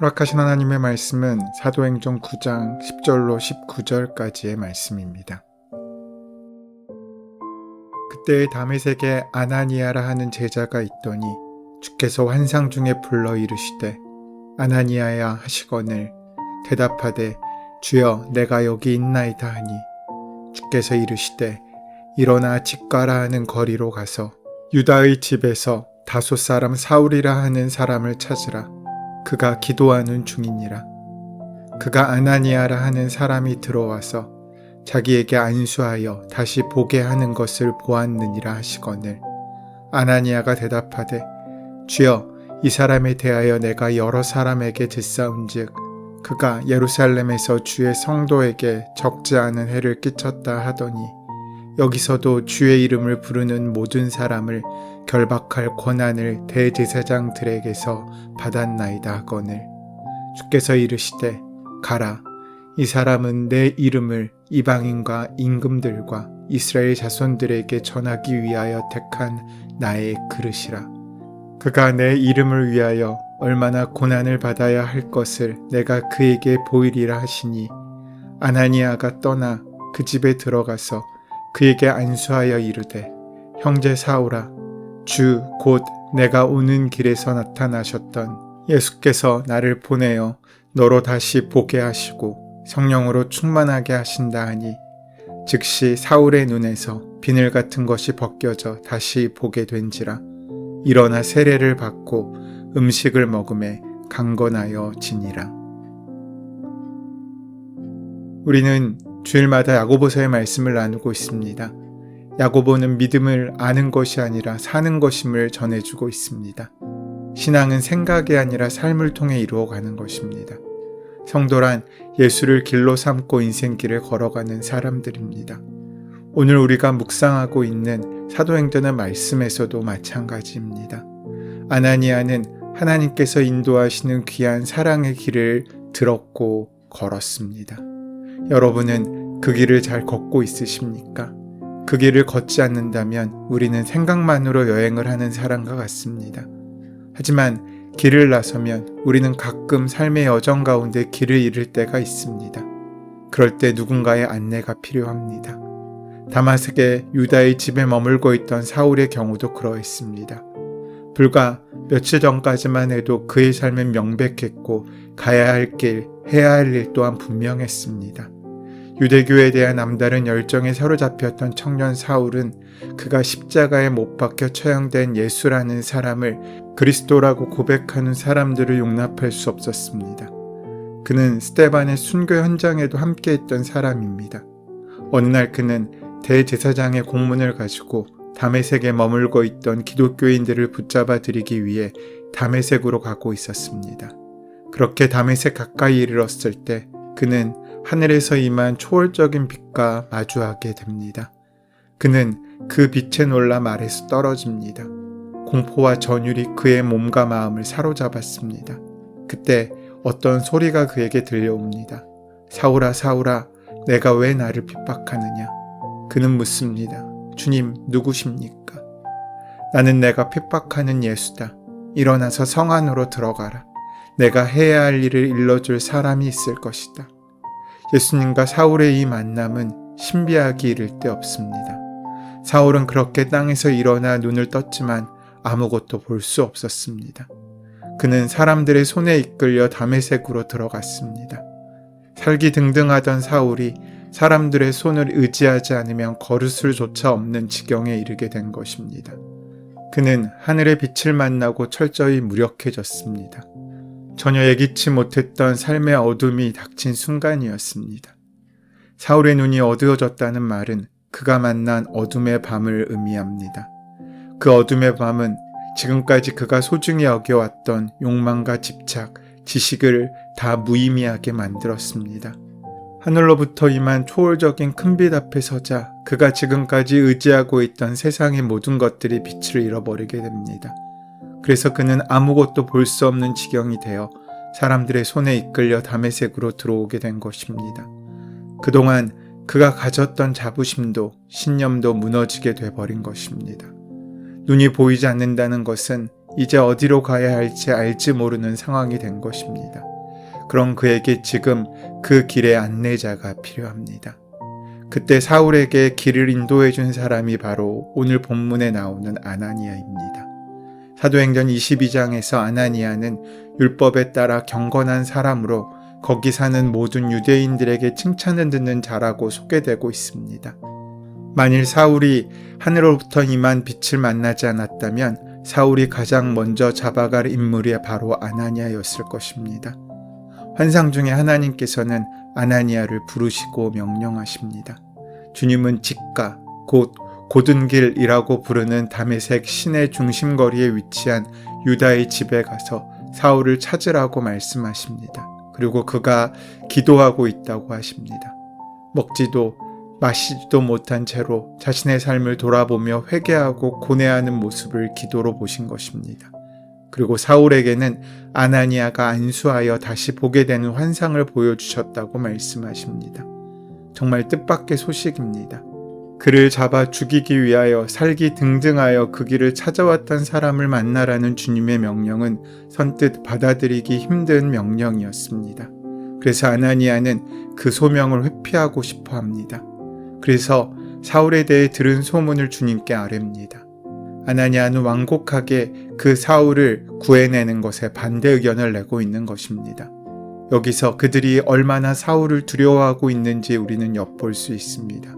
허락하신 하나님의 말씀은 사도행전 9장 10절로 19절까지의 말씀입니다. 그때 다메섹에 아나니아라 하는 제자가 있더니 주께서 환상 중에 불러 이르시되 아나니아야 하시거늘 대답하되 주여 내가 여기 있나이다 하니 주께서 이르시되 일어나 집가라 하는 거리로 가서 유다의 집에서 다소 사람 사울이라 하는 사람을 찾으라 그가 기도하는 중이니라. 그가 아나니아라 하는 사람이 들어와서 자기에게 안수하여 다시 보게 하는 것을 보았느니라 하시거늘. 아나니아가 대답하되 주여 이 사람에 대하여 내가 여러 사람에게 듣사온즉 그가 예루살렘에서 주의 성도에게 적지 않은 해를 끼쳤다 하더니 여기서도 주의 이름을 부르는 모든 사람을 결박할 권한을 대제사장들에게서 받았나이다 하거늘. 주께서 이르시되 가라 이 사람은 내 이름을 이방인과 임금들과 이스라엘 자손들에게 전하기 위하여 택한 나의 그릇이라. 그가 내 이름을 위하여 얼마나 고난을 받아야 할 것을 내가 그에게 보이리라 하시니 아나니아가 떠나 그 집에 들어가서 그에게 안수하여 이르되 형제 사오라 주 곧 내가 오는 길에서 나타나셨던 예수께서 나를 보내어 너로 다시 보게 하시고 성령으로 충만하게 하신다 하니 즉시 사울의 눈에서 비늘 같은 것이 벗겨져 다시 보게 된지라 일어나 세례를 받고 음식을 먹음에 강건하여 지니라. 우리는 주일마다 야고보서의 말씀을 나누고 있습니다. 야고보는 믿음을 아는 것이 아니라 사는 것임을 전해주고 있습니다. 신앙은 생각이 아니라 삶을 통해 이루어가는 것입니다. 성도란 예수를 길로 삼고 인생길을 걸어가는 사람들입니다. 오늘 우리가 묵상하고 있는 사도행전의 말씀에서도 마찬가지입니다. 아나니아는 하나님께서 인도하시는 귀한 사랑의 길을 들었고 걸었습니다. 여러분은 그 길을 잘 걷고 있으십니까? 그 길을 걷지 않는다면 우리는 생각만으로 여행을 하는 사람과 같습니다. 하지만 길을 나서면 우리는 가끔 삶의 여정 가운데 길을 잃을 때가 있습니다. 그럴 때 누군가의 안내가 필요합니다. 다마섹의 유다의 집에 머물고 있던 사울의 경우도 그러했습니다. 불과 며칠 전까지만 해도 그의 삶은 명백했고 가야 할 길, 해야 할 일 또한 분명했습니다. 유대교에 대한 남다른 열정에 사로잡혔던 청년 사울은 그가 십자가에 못 박혀 처형된 예수라는 사람을 그리스도라고 고백하는 사람들을 용납할 수 없었습니다. 그는 스테반의 순교 현장에도 함께했던 사람입니다. 어느 날 그는 대제사장의 공문을 가지고 담에색에 머물고 있던 기독교인들을 붙잡아 들이기 위해 담에색으로 가고 있었습니다. 그렇게 담에색 가까이 이르렀을 때 그는 하늘에서 임한 초월적인 빛과 마주하게 됩니다. 그는 그 빛에 놀라 말에서 떨어집니다. 공포와 전율이 그의 몸과 마음을 사로잡았습니다. 그때 어떤 소리가 그에게 들려옵니다. 사울아, 사울아, 내가 왜 나를 핍박하느냐? 그는 묻습니다. 주님, 누구십니까? 나는 내가 핍박하는 예수다. 일어나서 성 안으로 들어가라. 내가 해야 할 일을 일러줄 사람이 있을 것이다. 예수님과 사울의 이 만남은 신비하기 이를 데 없습니다. 사울은 그렇게 땅에서 일어나 눈을 떴지만 아무것도 볼 수 없었습니다. 그는 사람들의 손에 이끌려 담의색으로 들어갔습니다. 살기 등등하던 사울이 사람들의 손을 의지하지 않으면 걸을 조차 없는 지경에 이르게 된 것입니다. 그는 하늘의 빛을 만나고 철저히 무력해졌습니다. 전혀 예기치 못했던 삶의 어둠이 닥친 순간이었습니다. 사울의 눈이 어두워졌다는 말은 그가 만난 어둠의 밤을 의미합니다. 그 어둠의 밤은 지금까지 그가 소중히 여겨왔던 욕망과 집착, 지식을 다 무의미하게 만들었습니다. 하늘로부터 임한 초월적인 큰 빛 앞에 서자 그가 지금까지 의지하고 있던 세상의 모든 것들이 빛을 잃어버리게 됩니다. 그래서 그는 아무것도 볼 수 없는 지경이 되어 사람들의 손에 이끌려 담의색으로 들어오게 된 것입니다. 그동안 그가 가졌던 자부심도 신념도 무너지게 돼버린 것입니다. 눈이 보이지 않는다는 것은 이제 어디로 가야 할지 알지 모르는 상황이 된 것입니다. 그런 그에게 지금 그 길의 안내자가 필요합니다. 그때 사울에게 길을 인도해 준 사람이 바로 오늘 본문에 나오는 아나니아입니다. 사도행전 22장에서 아나니아는 율법에 따라 경건한 사람으로 거기 사는 모든 유대인들에게 칭찬을 듣는 자라고 소개되고 있습니다. 만일 사울이 하늘로부터 임한 빛을 만나지 않았다면 사울이 가장 먼저 잡아갈 인물이 바로 아나니아였을 것입니다. 환상 중에 하나님께서는 아나니아를 부르시고 명령하십니다. 주님은 직가, 곧 고든 길이라고 부르는 담에색 시내 중심거리에 위치한 유다의 집에 가서 사울을 찾으라고 말씀하십니다. 그리고 그가 기도하고 있다고 하십니다. 먹지도 마시지도 못한 채로 자신의 삶을 돌아보며 회개하고 고뇌하는 모습을 기도로 보신 것입니다. 그리고 사울에게는 아나니아가 안수하여 다시 보게 되는 환상을 보여주셨다고 말씀하십니다. 정말 뜻밖의 소식입니다. 그를 잡아 죽이기 위하여 살기 등등하여 그 길을 찾아왔던 사람을 만나라는 주님의 명령은 선뜻 받아들이기 힘든 명령이었습니다. 그래서 아나니아는 그 소명을 회피하고 싶어 합니다. 그래서 사울에 대해 들은 소문을 주님께 아뢰입니다. 아나니아는 완곡하게 그 사울을 구해내는 것에 반대 의견을 내고 있는 것입니다. 여기서 그들이 얼마나 사울을 두려워하고 있는지 우리는 엿볼 수 있습니다.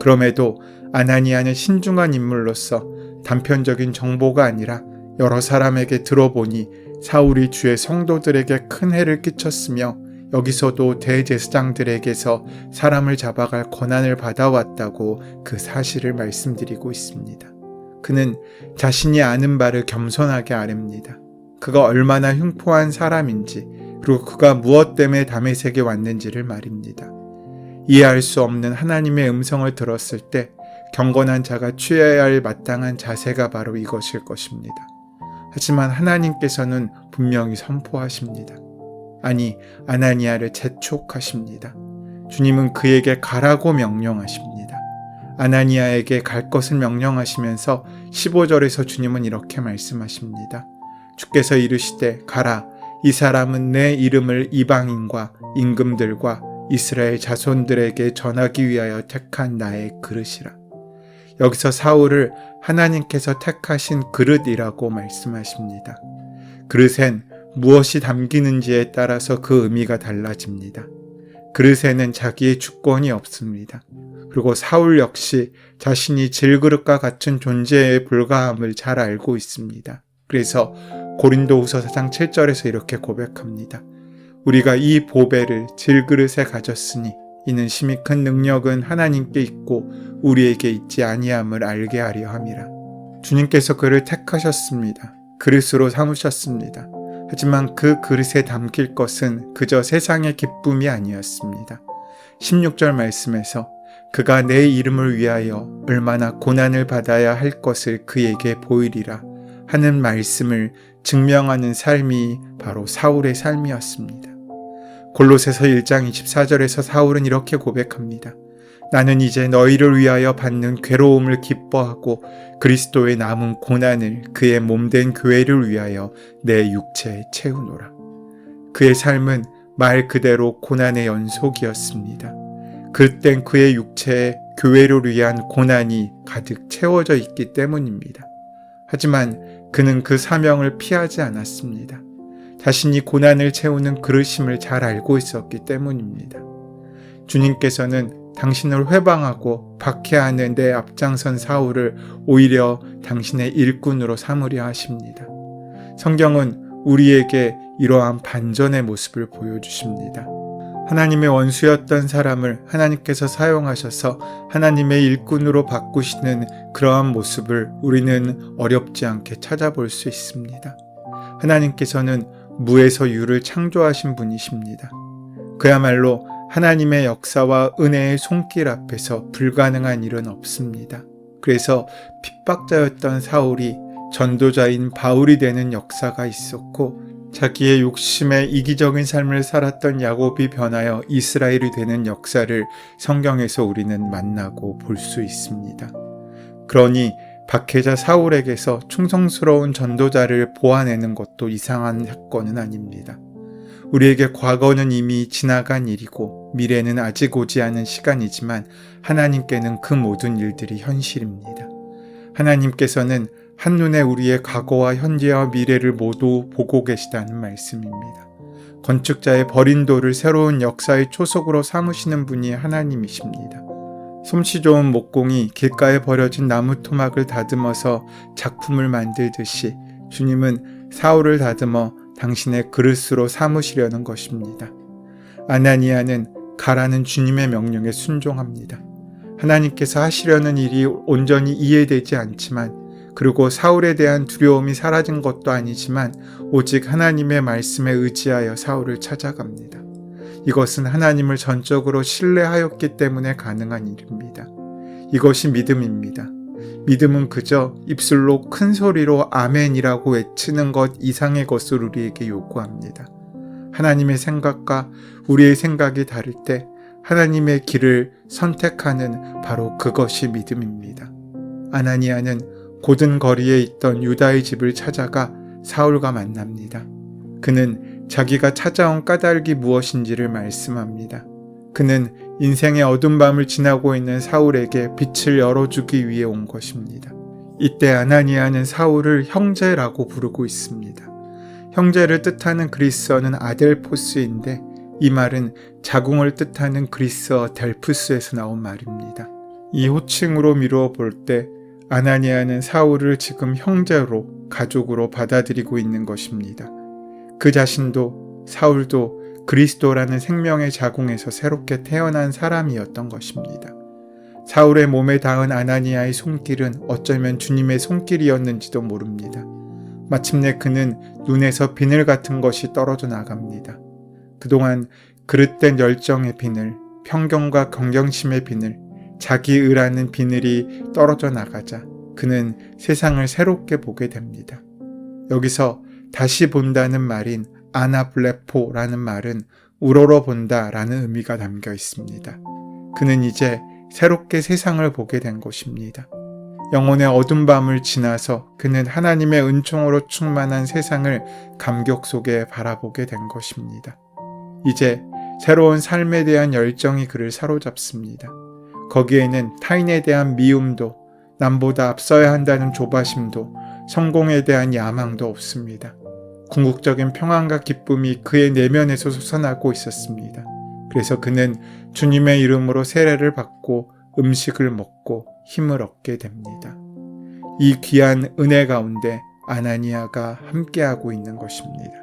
그럼에도 아나니아는 신중한 인물로서 단편적인 정보가 아니라 여러 사람에게 들어보니 사울이 주의 성도들에게 큰 해를 끼쳤으며 여기서도 대제사장들에게서 사람을 잡아갈 권한을 받아왔다고 그 사실을 말씀드리고 있습니다. 그는 자신이 아는 바를 겸손하게 아렵니다. 그가 얼마나 흉포한 사람인지 그리고 그가 무엇 때문에 담에색에 왔는지를 말입니다. 이해할 수 없는 하나님의 음성을 들었을 때 경건한 자가 취해야 할 마땅한 자세가 바로 이것일 것입니다. 하지만 하나님께서는 분명히 선포하십니다. 아니, 아나니아를 재촉하십니다. 주님은 그에게 가라고 명령하십니다. 아나니아에게 갈 것을 명령하시면서 15절에서 주님은 이렇게 말씀하십니다. 주께서 이르시되 가라 이 사람은 내 이름을 이방인과 임금들과 이스라엘 자손들에게 전하기 위하여 택한 나의 그릇이라. 여기서 사울을 하나님께서 택하신 그릇이라고 말씀하십니다. 그릇엔 무엇이 담기는지에 따라서 그 의미가 달라집니다. 그릇에는 자기의 주권이 없습니다. 그리고 사울 역시 자신이 질그릇과 같은 존재에 불과함을 잘 알고 있습니다. 그래서 고린도후서 4장 7절에서 이렇게 고백합니다. 우리가 이 보배를 질그릇에 가졌으니 이는 심히 큰 능력은 하나님께 있고 우리에게 있지 아니함을 알게 하려 함이라. 주님께서 그를 택하셨습니다. 그릇으로 삼으셨습니다. 하지만 그 그릇에 담길 것은 그저 세상의 기쁨이 아니었습니다. 16절 말씀에서 그가 내 이름을 위하여 얼마나 고난을 받아야 할 것을 그에게 보이리라 하는 말씀을 증명하는 삶이 바로 사울의 삶이었습니다. 골로새서 1장 24절에서 사울은 이렇게 고백합니다. 나는 이제 너희를 위하여 받는 괴로움을 기뻐하고 그리스도의 남은 고난을 그의 몸된 교회를 위하여 내 육체에 채우노라. 그의 삶은 말 그대로 고난의 연속이었습니다. 그땐 그의 육체에 교회를 위한 고난이 가득 채워져 있기 때문입니다. 하지만 그는 그 사명을 피하지 않았습니다. 자신이 고난을 채우는 그릇임을 잘 알고 있었기 때문입니다. 주님께서는 당신을 회방하고 박해하는 데 앞장선 사울을 오히려 당신의 일꾼으로 삼으려 하십니다. 성경은 우리에게 이러한 반전의 모습을 보여주십니다. 하나님의 원수였던 사람을 하나님께서 사용하셔서 하나님의 일꾼으로 바꾸시는 그러한 모습을 우리는 어렵지 않게 찾아볼 수 있습니다. 하나님께서는 무에서 유를 창조하신 분이십니다. 그야말로 하나님의 역사와 은혜의 손길 앞에서 불가능한 일은 없습니다. 그래서 핍박자였던 사울이 전도자인 바울이 되는 역사가 있었고 자기의 욕심에 이기적인 삶을 살았던 야곱이 변하여 이스라엘이 되는 역사를 성경에서 우리는 만나고 볼 수 있습니다. 그러니 박해자 사울에게서 충성스러운 전도자를 보아내는 것도 이상한 사건은 아닙니다. 우리에게 과거는 이미 지나간 일이고 미래는 아직 오지 않은 시간이지만 하나님께는 그 모든 일들이 현실입니다. 하나님께서는 한눈에 우리의 과거와 현재와 미래를 모두 보고 계시다는 말씀입니다. 건축자의 버린 돌을 새로운 역사의 초석으로 삼으시는 분이 하나님이십니다. 솜씨 좋은 목공이 길가에 버려진 나무 토막을 다듬어서 작품을 만들듯이 주님은 사울을 다듬어 당신의 그릇으로 삼으시려는 것입니다. 아나니아는 가라는 주님의 명령에 순종합니다. 하나님께서 하시려는 일이 온전히 이해되지 않지만 그리고 사울에 대한 두려움이 사라진 것도 아니지만 오직 하나님의 말씀에 의지하여 사울을 찾아갑니다. 이것은 하나님을 전적으로 신뢰하였기 때문에 가능한 일입니다. 이것이 믿음입니다. 믿음은 그저 입술로 큰 소리로 아멘이라고 외치는 것 이상의 것을 우리에게 요구합니다. 하나님의 생각과 우리의 생각이 다를 때 하나님의 길을 선택하는 바로 그것이 믿음입니다. 아나니아는 고든 거리에 있던 유다의 집을 찾아가 사울과 만납니다. 그는 자기가 찾아온 까닭이 무엇인지를 말씀합니다. 그는 인생의 어둠 밤을 지나고 있는 사울에게 빛을 열어주기 위해 온 것입니다. 이때 아나니아는 사울을 형제라고 부르고 있습니다. 형제를 뜻하는 그리스어는 아델포스인데 이 말은 자궁을 뜻하는 그리스어 델푸스에서 나온 말입니다. 이 호칭으로 미루어 볼 때 아나니아는 사울을 지금 형제로 가족으로 받아들이고 있는 것입니다. 그 자신도 사울도 그리스도라는 생명의 자궁에서 새롭게 태어난 사람이었던 것입니다. 사울의 몸에 닿은 아나니아의 손길은 어쩌면 주님의 손길이었는지도 모릅니다. 마침내 그는 눈에서 비늘 같은 것이 떨어져 나갑니다. 그동안 그릇된 열정의 비늘, 편견과 경경심의 비늘, 자기 의라는 비늘이 떨어져 나가자 그는 세상을 새롭게 보게 됩니다. 여기서 다시 본다는 말인 아나블레포라는 말은 우러러 본다라는 의미가 담겨 있습니다. 그는 이제 새롭게 세상을 보게 된 것입니다. 영혼의 어둠 밤을 지나서 그는 하나님의 은총으로 충만한 세상을 감격 속에 바라보게 된 것입니다. 이제 새로운 삶에 대한 열정이 그를 사로잡습니다. 거기에는 타인에 대한 미움도 남보다 앞서야 한다는 조바심도 성공에 대한 야망도 없습니다. 궁극적인 평안과 기쁨이 그의 내면에서 솟아나고 있었습니다. 그래서 그는 주님의 이름으로 세례를 받고 음식을 먹고 힘을 얻게 됩니다. 이 귀한 은혜 가운데 아나니아가 함께하고 있는 것입니다.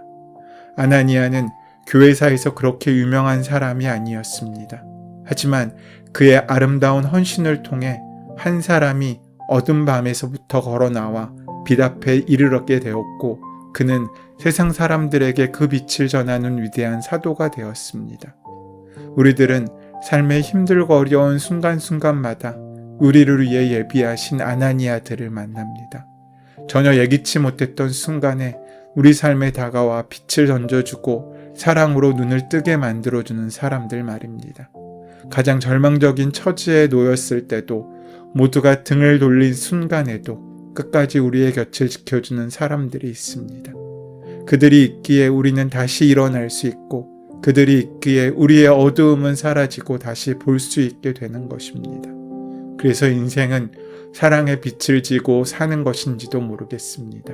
아나니아는 교회사에서 그렇게 유명한 사람이 아니었습니다. 하지만 그의 아름다운 헌신을 통해 한 사람이 어둠 밤에서부터 걸어 나와 빛 앞에 이르렀게 되었고 그는 세상 사람들에게 그 빛을 전하는 위대한 사도가 되었습니다. 우리들은 삶의 힘들고 어려운 순간순간마다 우리를 위해 예비하신 아나니아들을 만납니다. 전혀 예기치 못했던 순간에 우리 삶에 다가와 빛을 던져주고 사랑으로 눈을 뜨게 만들어주는 사람들 말입니다. 가장 절망적인 처지에 놓였을 때도 모두가 등을 돌린 순간에도 끝까지 우리의 곁을 지켜주는 사람들이 있습니다. 그들이 있기에 우리는 다시 일어날 수 있고 그들이 있기에 우리의 어두움은 사라지고 다시 볼 수 있게 되는 것입니다. 그래서 인생은 사랑의 빛을 지고 사는 것인지도 모르겠습니다.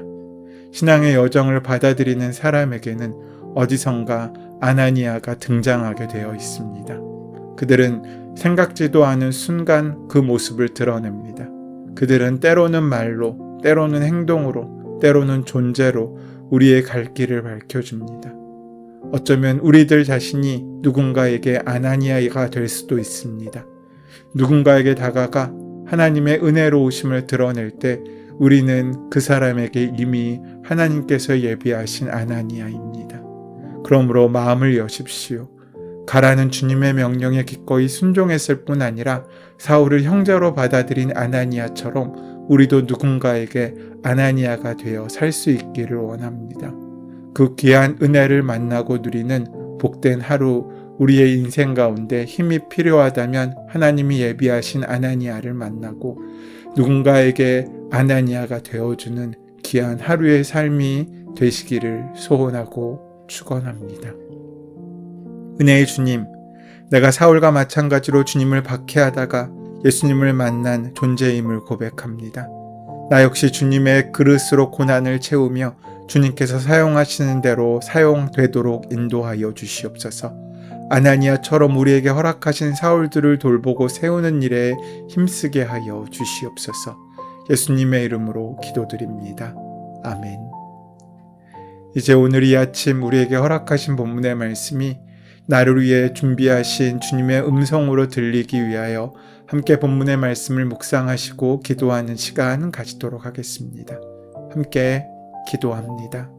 신앙의 여정을 받아들이는 사람에게는 어디선가 아나니아가 등장하게 되어 있습니다. 그들은 생각지도 않은 순간 그 모습을 드러냅니다. 그들은 때로는 말로, 때로는 행동으로, 때로는 존재로 우리의 갈 길을 밝혀줍니다. 어쩌면 우리들 자신이 누군가에게 아나니아가 될 수도 있습니다. 누군가에게 다가가 하나님의 은혜로우심을 드러낼 때 우리는 그 사람에게 이미 하나님께서 예비하신 아나니아입니다. 그러므로 마음을 여십시오. 가라는 주님의 명령에 기꺼이 순종했을 뿐 아니라 사울을 형제로 받아들인 아나니아처럼 우리도 누군가에게 아나니아가 되어 살 수 있기를 원합니다. 그 귀한 은혜를 만나고 누리는 복된 하루 우리의 인생 가운데 힘이 필요하다면 하나님이 예비하신 아나니아를 만나고 누군가에게 아나니아가 되어주는 귀한 하루의 삶이 되시기를 소원하고 축원합니다. 은혜의 주님, 내가 사울과 마찬가지로 주님을 박해하다가 예수님을 만난 존재임을 고백합니다. 나 역시 주님의 그릇으로 고난을 채우며 주님께서 사용하시는 대로 사용되도록 인도하여 주시옵소서. 아나니아처럼 우리에게 허락하신 사울들을 돌보고 세우는 일에 힘쓰게 하여 주시옵소서. 예수님의 이름으로 기도드립니다. 아멘. 이제 오늘 이 아침 우리에게 허락하신 본문의 말씀이 나를 위해 준비하신 주님의 음성으로 들리기 위하여 함께 본문의 말씀을 묵상하시고 기도하는 시간 가지도록 하겠습니다. 함께 기도합니다.